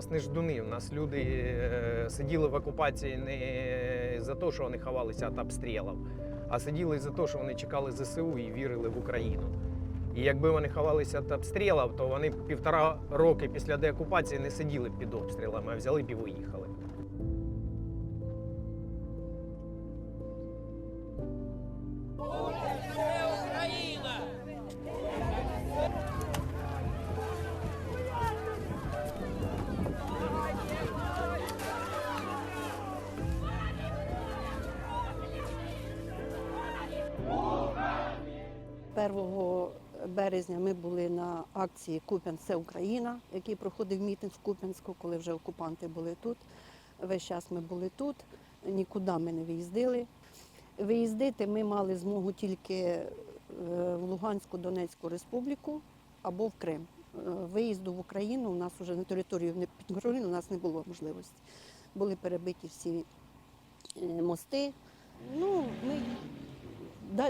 нас не ждуни. У нас люди е, сиділи в окупації не за те, що вони ховалися від обстрілів, а сиділи за те, що вони чекали ЗСУ і вірили в Україну. І якби вони ховалися від обстрілів, то вони півтора роки після деокупації не сиділи під обстрілами, а взяли б і виїхали. Першого березня ми були на акції Куп'янськ це Україна, який проходив мітинг в Куп'янську, коли вже окупанти були тут. Весь час ми були тут, нікуди ми не виїздили. Виїздити ми мали змогу тільки е, в Луганську Донецьку республіку або в Крим. Е, Виїзду в Україну у нас вже на територію не підконтрольну, у нас не було можливості. Були перебиті всі е, мости. Ну, ми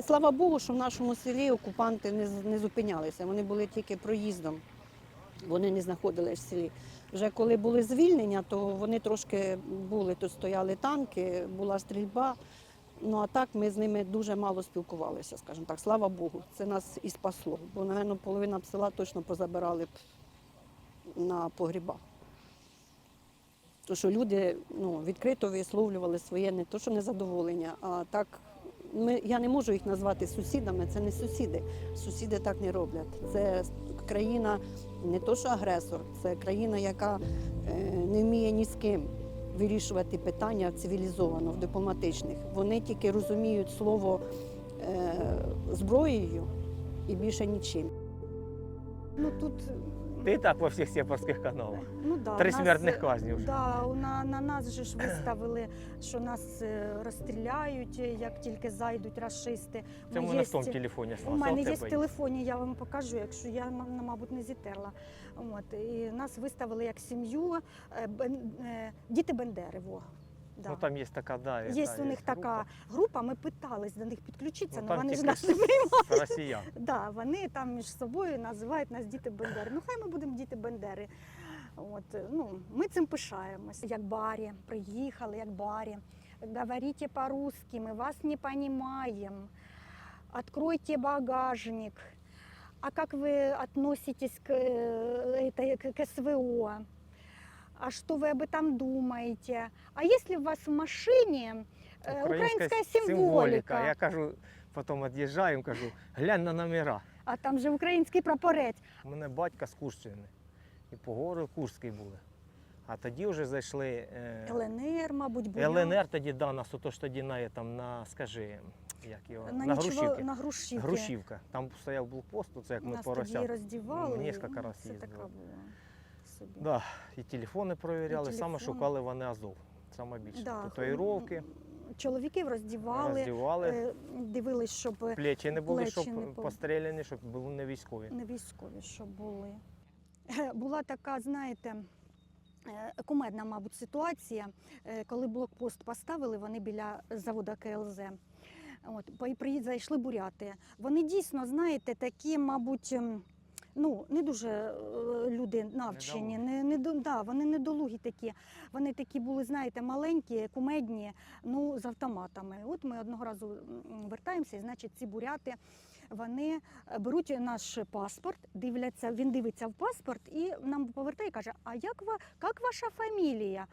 слава Богу, що в нашому селі окупанти не, не зупинялися. Вони були тільки проїздом. Вони не знаходились в селі. Вже коли були звільнення, то вони трошки були, тут стояли танки, була стрільба. Ну а так ми з ними дуже мало спілкувалися, скажімо так. Слава Богу, це нас і спасло. Бо, напевно, половина б села точно позабирали б на погріба. То, що люди ну, відкрито висловлювали своє не то, що незадоволення, а так ми, я не можу їх назвати сусідами, це не сусіди. Сусіди так не роблять. Це країна не то, що агресор, це країна, яка е, не вміє ні з ким вирішувати питання цивілізовано, в дипломатичних. Вони тільки розуміють слово е, зброєю і більше нічим. Ну тут Ти і так во всіх сепарських каналах. ну да, Три нас, смертних казні вже. Да, на, на нас же ж виставили, що нас е, розстріляють, е, як тільки зайдуть расисти. Це Ну, в мене в тому телефоні У мене є в телефоні, я вам покажу, якщо я м- мабуть не зітерла. От і нас виставили як сім'ю е, Бен- е, діти Бендери. Во. Да. Ну там є така, да, Є та, у них така група. група, ми питались до них підключитися, Ну, але там вони ж тільки нас не приймали. Це росіян. Да, вони там між собою називають нас діти Бендери. Ну хай ми будемо діти Бендери. От, ну, ми цим пишаємось. Як барі, приїхали, як барі. Говорите по-русски, мы вас не понимаем. Откройте багажник. А как вы относитесь к, э, этой, к, к СВО? А что вы об этом думаете? А если у вас в машине э, украинская символика? Я кажу, потім від'їжджаю, кажу, глянь на номера. А там же український прапорець. У мене батька з Курщини. І по гору Курський були. А тоді вже зайшли е, ЛНР, мабуть, була. ЛНР тоді да, нас ото ж тоді на, там, на скажи, як його, на, на, нічого- Грушівки. на Грушівки. Грушівка. Там стояв блокпост, це як ми Нас по тоді Росях. роздівали. Несколько ну, раз Це їздили. така була собі. Да, і телефони перевіряли, І саме шукали вони Азов. Саме більше. Да, Татуїровки, Чоловіків роздівали, роздівали, е, дивились, щоб плечі не були, щоб не по- постріляні, щоб були не військові. не військові, щоб були. Е, Була така, знаєте, е, кумедна, мабуть, ситуація, коли блокпост поставили вони біля заводу КЛЗ. От, зайшли буряти. Вони дійсно, знаєте, такі, мабуть, ну, не дуже е, люди навчені, не, не, да, вони недолугі такі. Вони такі були, знаєте, маленькі, кумедні, ну, з автоматами. От ми одного разу вертаємося, і значить, ці буряти вони е, беруть наш паспорт, дивляться, він дивиться в паспорт і нам повертає і каже: А як, ва, як ваша фамілія?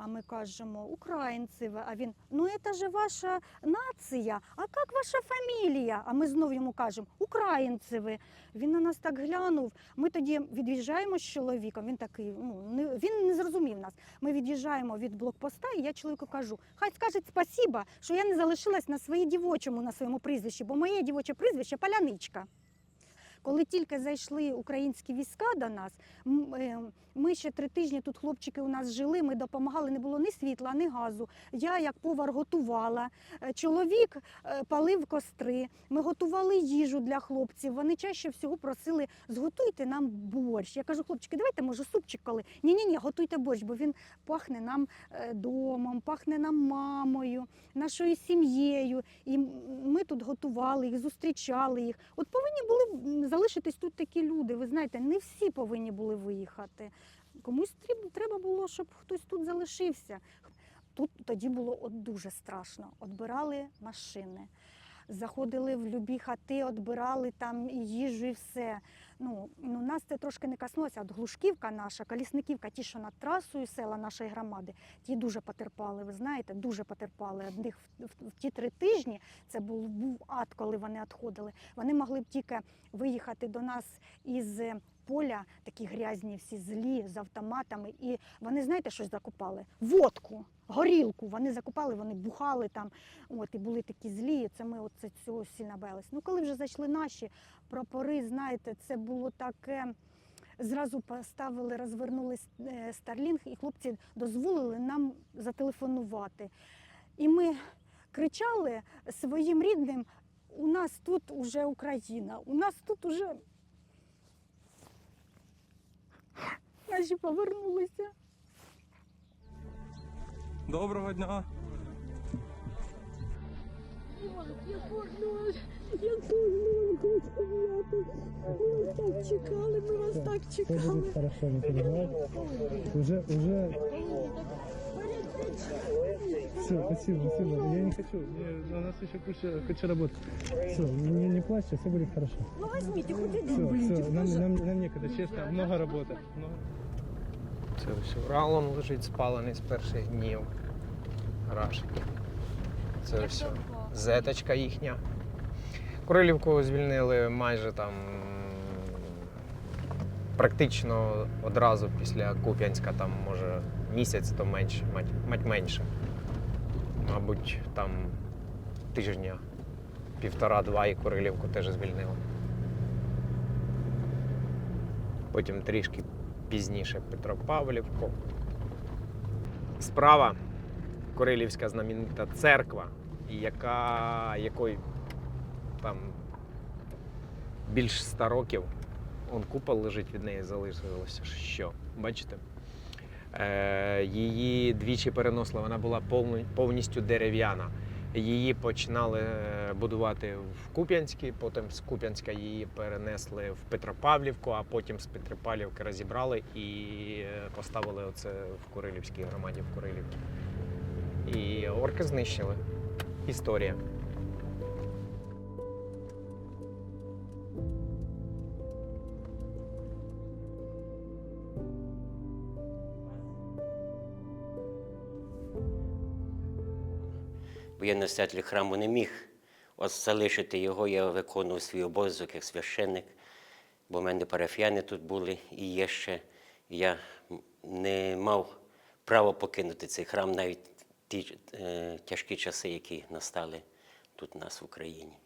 А ми кажемо, українці. А він, ну це ж ваша нація, а як ваша фамілія? А ми знову йому кажемо, українці. ви». Він на нас так глянув. Ми тоді від'їжджаємо з чоловіком. Він такий, ну не він не зрозумів нас. Ми від'їжджаємо від блокпоста, і я чоловіку кажу: хай скаже спасіба, що я не залишилась на своїй дівочому на своєму прізвищі, бо моє дівоче прізвище Паляничка. Коли тільки зайшли українські війська до нас, е, ми ще три тижні тут хлопчики у нас жили, ми допомагали, не було ні світла, ні газу. Я як повар готувала. Е, Чоловік е, палив костри. Ми готували їжу для хлопців. Вони чаще всього просили, зготуйте нам борщ. Я кажу, хлопчики, давайте може супчик коли. Ні, ні, готуйте борщ, бо він пахне нам домом, пахне нам мамою, нашою сім'єю. І ми тут готували їх, зустрічали їх. От повинні були залишитись тут такі люди. Ви знаєте, не всі повинні були виїхати. комусь треба було, щоб хтось тут залишився. Тут тоді було от дуже страшно. Отбирали машини, заходили в любі хати, отбирали там їжу, і все. Ну, ну нас це трошки не коснулося. От Глушківка наша, Колісниківка, ті, що над трасою села нашої громади, ті дуже потерпали. Ви знаєте, дуже потерпали. Одних в, в, в ті три тижні це був, був ад, коли вони відходили. Вони могли б тільки виїхати до нас із е, поля, такі грязні, всі злі з автоматами. І вони знаєте, що закупали? Водку, горілку. Вони закупали, вони бухали там. От і були такі злі. Це ми от це цього боялися. Ну, коли вже зайшли наші прапори, знаєте, це було таке. Зразу поставили, розвернули Старлінг, і хлопці дозволили нам зателефонувати. І ми кричали своїм рідним: у нас тут уже Україна, у нас тут уже наші повернулися. Доброго дня. Я кожного, я кожного. Ми вас так чекали, ми вас так чекали. хорошо, не переживай. Уже, уже... Все, спасибо, спасибо. Я не хочу. мне- у нас еще куча, куча работы. Все, не, не плачьте, все будет хорошо. Ну возьмите, хоть один Все, все, нам, нам, нам некогда, честно, много работы. Много... Це ось Ралон лежить спалений з перших днів. Рашики. Це ось зеточка їхня. Курилівку звільнили майже там практично одразу після Куп'янська, там може місяць, то менше, мать, мать менше. Мабуть, там тижня, півтора-два і Курилівку теж звільнили. Потім трішки пізніше Петропавлівку. Справа Корилівська знаменита церква, яка, якої там більш 100 років. Он купол лежить від неї, залишилося що. Бачите? Е, її двічі переносили, вона була повністю дерев'яна. Її починали е, будувати в Куп'янській, потім з Куп'янська її перенесли в Петропавлівку, а потім з Петропавлівки розібрали і е, поставили оце в Курилівській громаді в Курилівці. І орки знищили. Історія. Бо я настоятель храму не міг залишити його, я виконував свій обов'язок як священник, бо в мене парафіяни тут були і є ще. Я не мав права покинути цей храм навіть ті е, тяжкі часи, які настали тут у нас в Україні.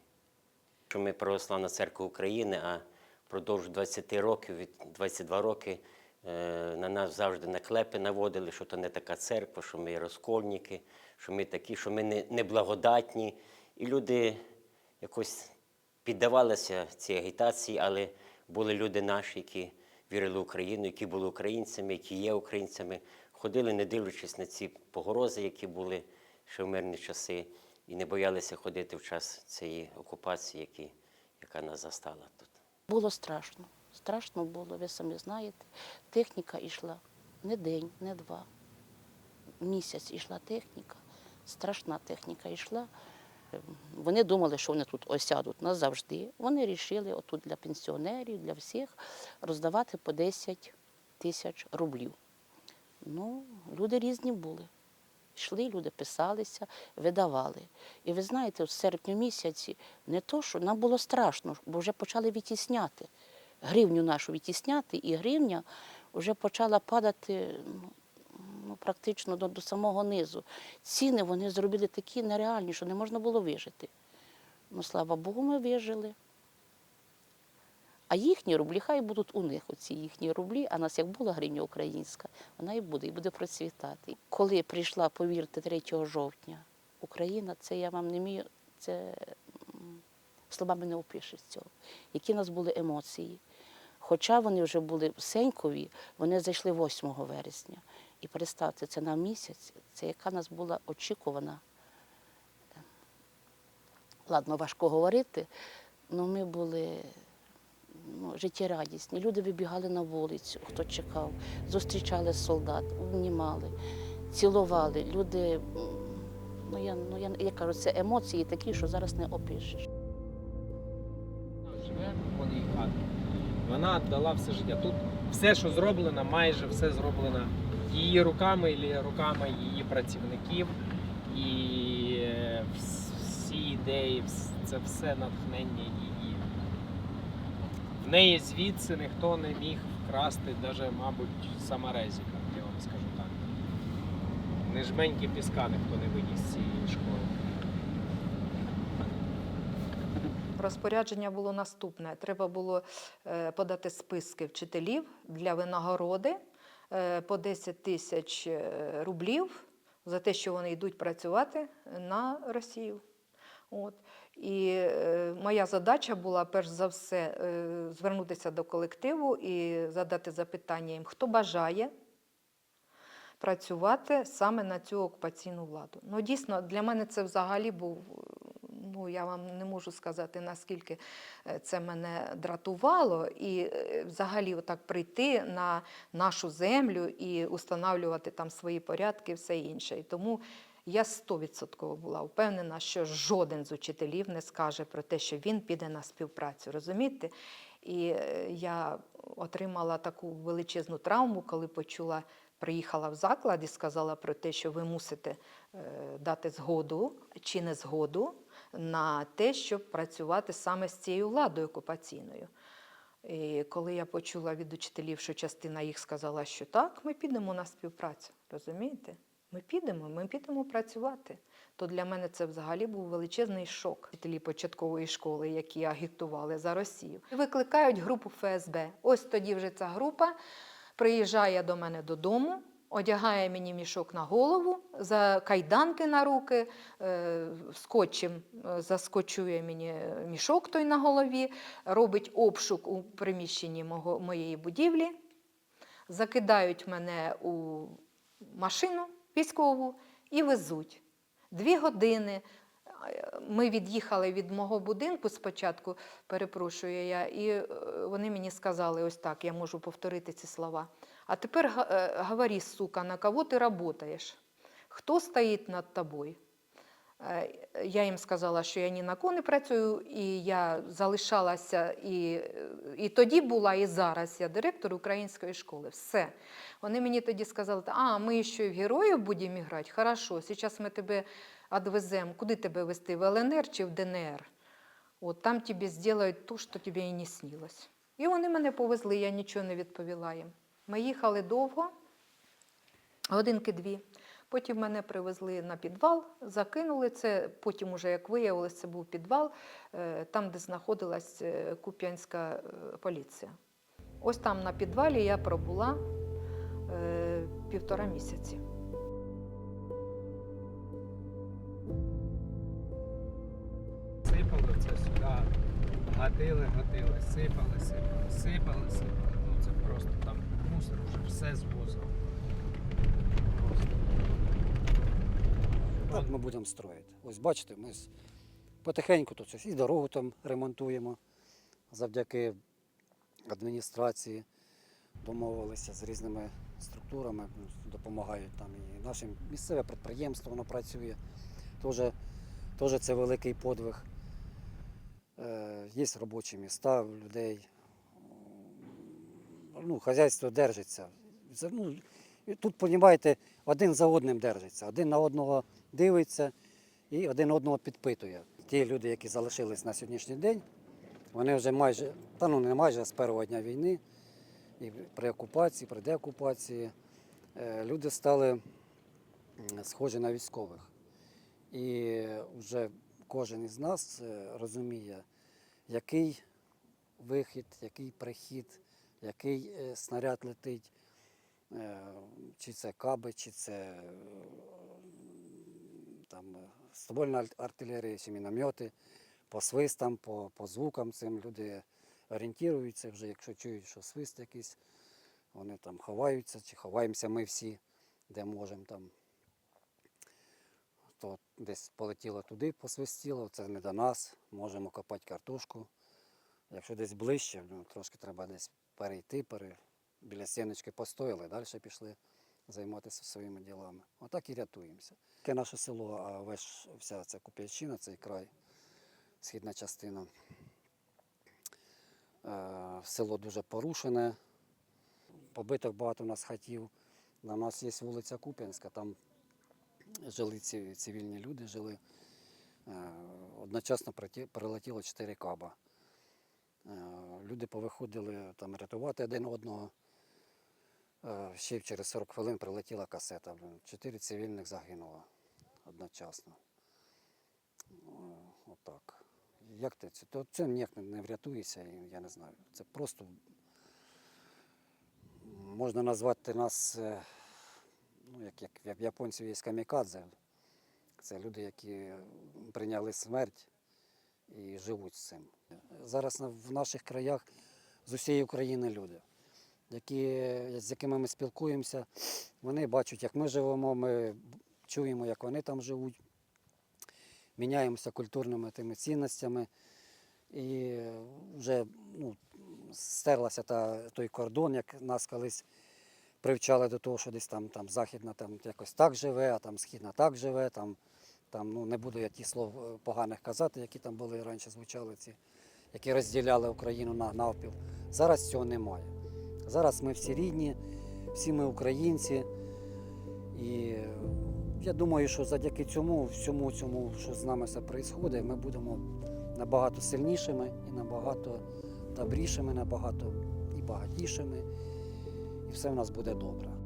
Що ми православна церква України, а впродовж 20 років, від 22 роки е, на нас завжди наклепи наводили, що то не така церква, що ми розкольники, що ми такі, що ми не, неблагодатні. І люди якось піддавалися цій агітації, але були люди наші, які вірили в Україну, які були українцями, які є українцями, ходили, не дивлячись на ці погрози, які були ще в мирні часи, і не боялися ходити в час цієї окупації, які, яка нас застала тут. Було страшно. Страшно було, ви самі знаєте. Техніка йшла не день, не два. Місяць йшла техніка, страшна техніка йшла. Вони думали, що вони тут осядуть назавжди. Вони вирішили отут для пенсіонерів, для всіх роздавати по 10 тисяч рублів. Ну, люди різні були. Йшли, люди писалися, видавали. І ви знаєте, в серпні місяці не то, що нам було страшно, бо вже почали відтісняти. Гривню нашу відтісняти, і гривня вже почала падати ну, практично до, до самого низу. Ціни вони зробили такі нереальні, що не можна було вижити. Ну, слава Богу, ми вижили. А їхні рублі хай будуть у них, оці їхні рублі, а нас як була гривня українська, вона і буде, і буде процвітати. Коли прийшла, повірте, 3 жовтня Україна, це я вам не вмію, це словами не опишеш цього. Які в нас були емоції. Хоча вони вже були в Сенькові, вони зайшли 8 вересня. І представте, це на місяць, це яка нас була очікувана. Ладно, важко говорити, але ми були ну, життєрадісні. Люди вибігали на вулицю, хто чекав, зустрічали солдат, обнімали, цілували. Люди, ну я, ну, я, я кажу, це емоції такі, що зараз не опишеш. Вона віддала все життя. Тут все, що зроблено, майже все зроблено її руками або руками її працівників. І всі ідеї, це все натхнення її. В неї звідси ніхто не міг вкрасти, навіть, мабуть, саморезіка, я вам скажу так. Не жменьки піска ніхто не виніс з цієї школи. Розпорядження було наступне: треба було е, подати списки вчителів для винагороди по 10 тисяч е, рублів за те, що вони йдуть працювати на Росію. От. І е, моя задача була перш за все е, звернутися до колективу і задати запитання їм, хто бажає працювати саме на цю окупаційну владу. Ну, дійсно, для мене це взагалі був, ну я вам не можу сказати, наскільки е, це мене дратувало, і е, взагалі отак прийти на нашу землю і установлювати там свої порядки все інше. І тому я стовідсотково була впевнена, що жоден з учителів не скаже про те, що він піде на співпрацю. Розумієте? І е, я отримала таку величезну травму, коли почула, приїхала в заклад і сказала про те, що ви мусите дати згоду чи не згоду на те, щоб працювати саме з цією владою окупаційною. І коли я почула від учителів, що частина їх сказала, що так, ми підемо на співпрацю. Розумієте? Ми підемо, ми підемо працювати. То для мене це взагалі був величезний шок. Вчителі початкової школи, які агітували за Росію. Викликають групу ФСБ. Ось тоді вже ця група приїжджає до мене додому, одягає мені мішок на голову, за кайданки на руки, е, скотчем е, заскочує мені мішок той на голові, робить обшук у приміщенні мого, моєї будівлі, закидають мене у машину військову і везуть. Дві години. е, Ми від'їхали від мого будинку спочатку, перепрошую я, і е, вони мені сказали ось так, я можу повторити ці слова. А тепер е, говори, сука, на кого ти працюєш? Хто стоїть над тобою? Е, Я їм сказала, що я ні на кого не працюю, і я залишалася і, і тоді була, і зараз я директор української школи. Все. Вони мені тоді сказали, а ми ще в героїв будемо грати? Хорошо, зараз ми тебе відвеземо. Куди тебе везти? В ЛНР чи в ДНР? От там тобі зроблять те, що тобі і не снилось. І вони мене повезли, я нічого не відповіла їм. Ми їхали довго, годинки дві. Потім мене привезли на підвал, закинули це. Потім, уже, як виявилось, це був підвал, е, там, де знаходилась е, Куп'янська е, поліція. Ось там на підвалі я пробула півтора місяці. Сипали це сюди, гатили, гатили, сипали, сипали, сипали, сипали. Ну це просто там мусор вже все. Просто. Так ми будемо строїти. Ось бачите, ми потихеньку тут щось і дорогу там ремонтуємо завдяки адміністрації. Домовилися з різними структурами, ну, допомагають там і наше місцеве підприємство, воно працює. Теж, теж це великий подвиг. Е, є робочі міста людей. Ну, хазяйство держиться. Ну, тут, розумієте, один за одним держиться, один на одного дивиться і один одного підпитує. Ті люди, які залишились на сьогоднішній день, вони вже майже, та ну не майже а з першого дня війни, і при окупації, при деокупації, е, люди стали схожі на військових. І вже кожен із нас е, розуміє, який вихід, який прихід, який е, снаряд летить. Е, Чи це каби, чи це е, там ствольна артилерія, чи міномети, по свистам, по, по звукам цим люди орієнтуються вже, якщо чують, що свист якийсь, вони там ховаються, чи ховаємося ми всі, де можемо там. То десь полетіло туди, посвистіло, це не до нас, можемо копати картошку. Якщо десь ближче, ну, трошки треба десь перейти, пере... біля стіночки постояли, далі пішли займатися своїми ділами. Отак і рятуємося. Таке наше село, а весь вся ця Куп'янщина, цей край, східна частина. Е, Село дуже порушене, побиток багато у нас хатів. У нас є вулиця Куп'янська, там жили цивільні люди, жили. Е, Одночасно прилетіло чотири каба. Е, Люди повиходили там рятувати один одного. Е, Ще через 40 хвилин прилетіла касета. Чотири цивільних загинуло одночасно. Ну, Отак. Як ти це? То це ніяк не- не врятуєшся, я не знаю. Це просто можна назвати нас, е, ну, як, як в японців є камікадзе. Це люди, які прийняли смерть і живуть з цим. Зараз в наших краях з усієї України люди, які, з якими ми спілкуємося, вони бачать, як ми живемо, ми чуємо, як вони там живуть, міняємося культурними тими цінностями. І вже ну, стерлася та, той кордон, як нас колись привчали до того, що десь там, там західна там якось так живе, а там східна так живе. Там, там, ну, не буду я ті слов е, поганих казати, які там були раніше звучали, ці, які розділяли Україну на навпіл. Зараз цього немає. Зараз ми всі рідні, всі ми українці. І е, я думаю, що завдяки цьому, всьому цьому, що з нами все відбувається, ми будемо набагато сильнішими і набагато добрішими, набагато і багатішими. І все в нас буде добре.